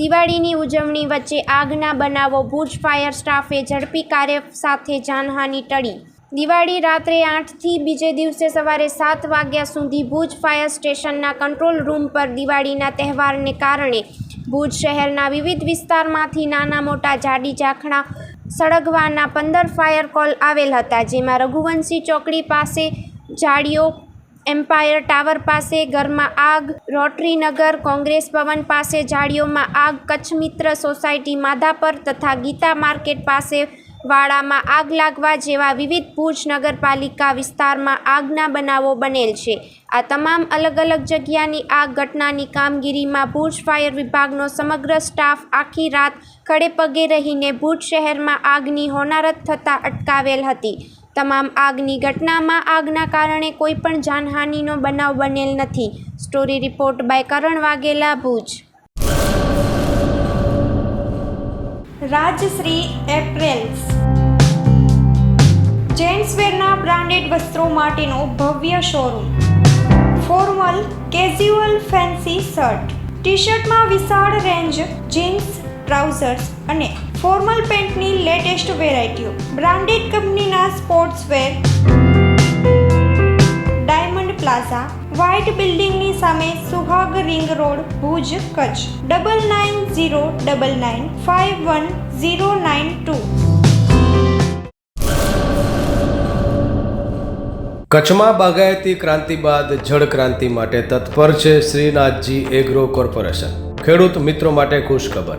દિવાળીની ઉજવણી વચ્ચે આગના બનાવો, ભુજ ફાયર સ્ટાફે ઝડપી કાર્ય સાથે જાનહાનિ ટળી. દિવાળી રાત્રે આઠથી બીજે દિવસે સવારે સાત વાગ્યા સુધી ભુજ ફાયર સ્ટેશનના કંટ્રોલ રૂમ પર દિવાળીના તહેવારને કારણે ભુજ શહેરના વિવિધ વિસ્તારમાંથી નાના મોટા જાડી ઝાંખણા સળગવાના પંદર ફાયર કોલ આવેલ હતા, જેમાં રઘુવંશી ચોકડી પાસે જાળીઓ એમ્પાયર ટાવર પાસે ઘરમાં આગ, રોટરીનગર કોંગ્રેસ ભવન પાસે જાળીઓમાં આગ કચ્છ મિત્ર સોસાયટી માધાપર તથા ગીતા માર્કેટ પાસે વાડામાં આગ લાગવા જેવા વિવિધ ભુજ નગરપાલિકા વિસ્તારમાં આગના બનાવો બનેલ છે. આ તમામ અલગ અલગ જગ્યાની આગ ઘટનાની કામગીરીમાં ભુજ ફાયર વિભાગનો સમગ્ર સ્ટાફ આખી રાત ખડેપગે રહીને ભુજ શહેરમાં આગની હોનારત થતાં અટકાવેલ હતી. તમામ આગની ઘટનામાં આગના કારણે કોઈ પણ જાનહાનિનો બનાવ બનેલ નથી. Story report by Karan Vaghela, Bhuj. Rajshree apparels. જેન્ટ્સવેરના branded વસ્ત્રો માટેનો ભવ્ય showroom. Formal casual fancy shirt. T શર્ટમાં વિશાળ રેન્જ જીન્સ, ટ્રાઉઝર્સ અને ફોર્મલ પેન્ટની લેટેસ્ટ વેરાયટીઓ. બ્રાન્ડેડ કંપનીના sports wear diamond plaza white બિલ્ડિંગની સામે Suhag ring road Bhuj, Kutch. Double nine zero double nine five one zero nine two કચ્છમાં બાગાયતી ક્રાંતિ બાદ જળ ક્રાંતિ માટે તત્પર છે શ્રીનાથજી એગ્રો કોર્પોરેશન. ખેડૂત મિત્રો માટે ખુશખબર.